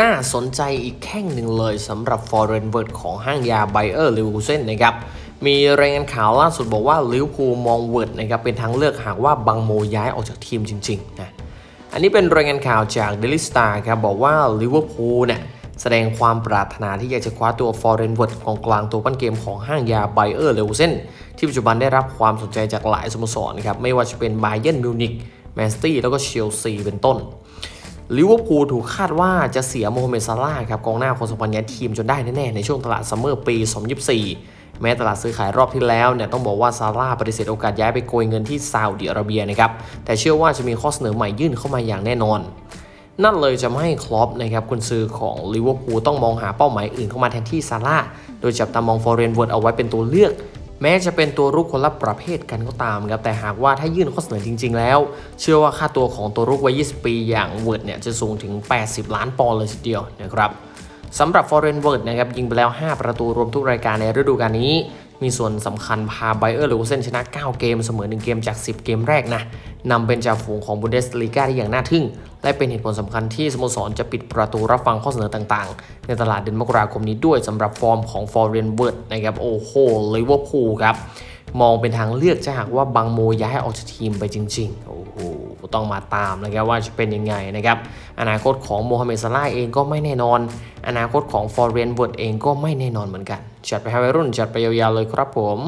น่าสนใจอีกแข้งหนึ่งเลยสำหรับฟอร์เรนเวิร์ดของห้างยาไบเออร์ลิวเซนนะครับ มีรายงานข่าวล่าสุดบอกว่าลิเวอร์พูลมองเวิร์ดนะครับเป็นทางเลือกหากว่าบังโมย้ายออกจากทีมจริงๆนะอันนี้เป็นรายงานข่าวจาก Daily Star ครับบอกว่าลิเวอร์พูลเนี่ยแสดงความปรารถนาที่อยากจะคว้าตัวฟอร์เรนเวิร์ดกองกลางตัวปั้นเกมของห้างยาไบเออร์เลวเซนที่ปัจจุบันได้รับความสนใจจากหลายสโมสรครับไม่ว่าจะเป็นไบเยนมิวนิกแมนสตี้แล้วก็เชลซีเป็นต้น ลิเวอร์พูลถูกคาดว่าจะเสียโมฮัมเหม็ดซาลาห์ครับกองหน้าคนสำคัญย้ายทีมจนได้แน่ๆในช่วงตลาดซัมเมอร์ปี 2024 แม้ตลาดซื้อขายรอบที่แล้วเนี่ยต้องบอกว่าซาร่าปฏิเสธโอกาสย้ายไปโกยเงินที่ซาอุดิอาระเบียนะครับแต่เชื่อว่าจะมีข้อเสนอใหม่ยื่นเข้ามาอย่างแน่นอน นั่นเลยจะไม่ให้คลอปนะครับกุนซื้อของลิเวอร์พูลต้องมองหาเป้าหมายอื่นเข้ามาแทนที่ซาร่าโดยจับตามองฟอร์เรนเวิร์ดเอาไว้เป็นตัวเลือก แม้จะเป็นตัวรุกคนละประเภทกันก็ตามครับแต่หากว่าถ้ายื่นข้อเสนอจริง ๆ แล้ว เชื่อว่าค่าตัวของตัวรุกวัย 20 ปีอย่างเวิร์ดเนี่ยจะสูงถึง 80 ล้านปอนด์เลยทีเดียวนะครับสำหรับฟอร์เรนเวิร์ดนะครับยิงไปแล้ว 5 ประตูรวมทุกรายการในฤดูกาลนี้ มีส่วนสำคัญพาไบเออร์เลวเซนชนะ 9 เกมเสมอ 1 เกมจาก 10 เกมแรกนะ นำเป็นจ่าฝูงของบุนเดสลีกาได้อย่างน่าทึ่ง และเป็นเหตุผลสำคัญที่สโมสรจะปิดประตูรับฟังข้อเสนอต่างๆ ในตลาดเดือนมกราคมนี้ด้วยสำหรับฟอร์มของฟอร์เรนเวิร์ดนะครับโอ้โหลิเวอร์พูลครับ มองเป็นทางเลือกจะหากว่าบังโมย้ายออกจากทีมไปจริงๆ โอ้โหต้องมาตามนะครับว่าจะเป็นยังไงนะครับ อนาคตของโมฮัมเหม็ดซาลาเองก็ไม่แน่นอน อนาคตของฟอร์เรนเวิร์ดเองก็ไม่แน่นอนเหมือนกันจัดไปให้วัยรุ่นจัดไปยาวๆเลยครับผม